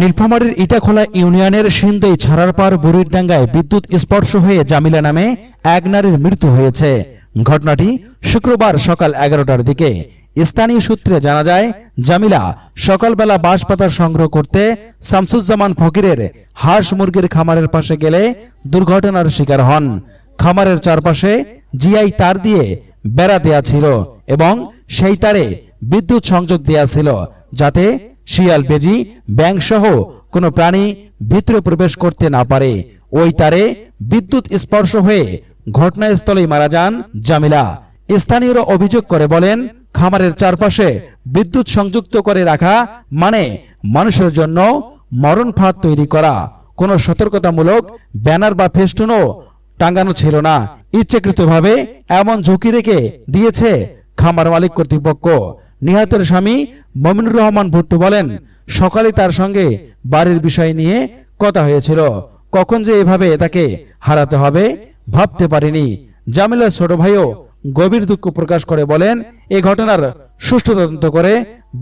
নীলফামারীর ইটাখোলা ইউনিয়নের সিন্দেই ছাড়ার পার বুড়িরডাঙ্গায় বিদ্যুৎ স্পর্শ হয়ে জামিলা নামে এক নারীর মৃত্যু হয়েছে। ঘটনাটি শুক্রবার সকাল এগারোটার দিকে। স্থানীয় সূত্রে জানা যায়, জামিলা সকালবেলা বাঁশপাতা সংগ্রহ করতে শামসুজ্জামান ফকিরের হাঁস মুরগির খামারের পাশে গেলে দুর্ঘটনার শিকার হন। খামারের চারপাশে জিআই তার দিয়ে বেড়া দেয়া ছিল এবং সেই তারে বিদ্যুৎ সংযোগ দেয়া ছিল যাতে শিয়াল বেজি ব্যাং সহ কোনো প্রাণী ভিতরে প্রবেশ করতে না পারে। ওই তারে বিদ্যুৎ স্পর্শ হয়ে ঘটনাস্থলেই মারা যান জামিলা। স্থানীয়রা অভিযোগ করে বলেন, খামারের চারপাশে বিদ্যুৎ সংযুক্ত করে রাখা মানে মানুষের জন্য মরণ ফাঁদ তৈরি করা। কোনো সতর্কতামূলক ব্যানার বা ফেস্টুনও টাঙ্গানো ছিল না। ইচ্ছাকৃতভাবে এমন ঝুঁকি রেখে দিয়েছে খামার মালিক কর্তৃপক্ষ। নিহতের স্বামী মমিনুর রহমান ভুট্টু বলেন, সকালে তার সঙ্গে বাড়ির বিষয় নিয়ে কথা হয়েছিল। কখন যে এভাবে তাকে হারাতে হবে ভাবতে পারিনি। জামিলার ছোট ভাইও গভীর দুঃখ প্রকাশ করে বলেন, এ ঘটনার সুষ্ঠু তদন্ত করে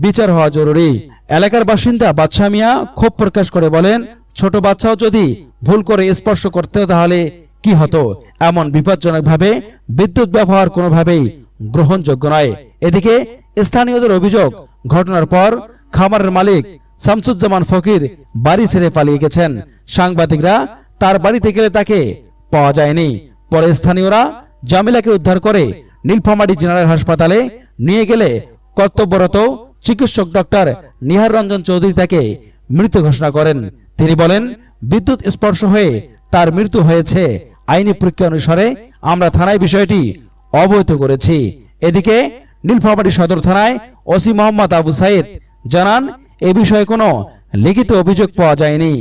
বিচার হওয়া জরুরি। এলাকার বাসিন্দা বাদশা মিয়া ক্ষোভ প্রকাশ করে বলেন, ছোট বাচ্চাও যদি ভুল করে স্পর্শ করতে তাহলে কি হতো? এমন বিপজ্জনকভাবে বিদ্যুৎ ব্যবহার কোনোভাবেই গ্রহণযোগ্য নয়। এদিকে স্থানীয়দের অভিযোগ, ঘটনার পর খামারের মালিক শামসুজ্জামান ফকির বাড়ি ছেড়ে পালিয়ে গেছেন। সাংবাদিকরা তার বাড়িতে গেলে তাকে পাওয়া যায়নি। পরে স্থানীয়রা জামিলাকে উদ্ধার করে নীলফামারী জেনারেল হাসপাতালে নিয়ে গেলে কর্তব্যরত চিকিৎসক ডক্টর নিহার রঞ্জন চৌধুরী তাকে মৃত ঘোষণা করেন। তিনি বলেন, বিদ্যুৎ স্পর্শ হয়ে তার মৃত্যু হয়েছে। আইনি প্রক্রিয়া অনুসারে আমরা থানায় বিষয়টি অবহিত করেছি। এদিকে নীলফামারী সদর থানায় ওসি মোহাম্মদ আবু সাইদ জানান, এ বিষয়ে কোনো লিখিত অভিযোগ পাওয়া যায়নি।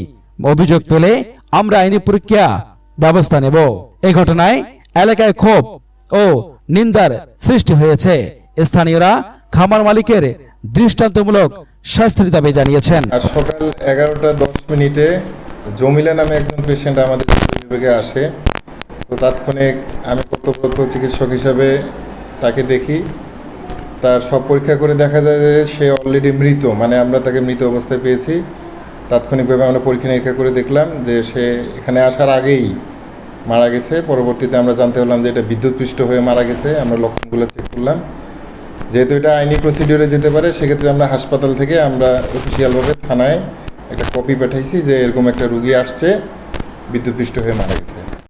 অভিযোগ পেলে আমরা আইনি প্রক্রিয়া ব্যবস্থা নেব। এ ঘটনায় এলাকায় ক্ষোভ ও নিন্দার সৃষ্টি হয়েছে। স্থানীয়রা খামার মালিকের দৃষ্টান্তমূলক শাস্তির দাবি জানিয়েছেন। সকাল এগারোটা দশ মিনিটে জমিলা নামে একজন পেশেন্ট আমাদের বিভাগে আসে। তো তাৎক্ষণিক আমি কর্তব্যরত চিকিৎসক হিসাবে তাকে দেখি। তার সব পরীক্ষা করে দেখা যায় যে সে অলরেডি মৃত মানে আমরা তাকে মৃত অবস্থায় পেয়েছি। তাৎক্ষণিকভাবে আমরা পরীক্ষা নিরীক্ষা করে দেখলাম যে সে এখানে আসার আগেই মারা গেছে। পরবর্তীতে আমরা জানতে পারলাম যে এটা বিদ্যুৎপৃষ্ট হয়ে মারা গেছে। আমরা লক্ষণগুলো চেক করলাম। যেহেতু এটা আইনি প্রসিডিওরে যেতে পারে, সেক্ষেত্রে আমরা হাসপাতাল থেকে আমরা অফিসিয়ালভাবে থানায় একটা কপি পাঠাইছি যে এরকম একটা রুগী আসছে, বিদ্যুৎপৃষ্ট হয়ে মারা গেছে।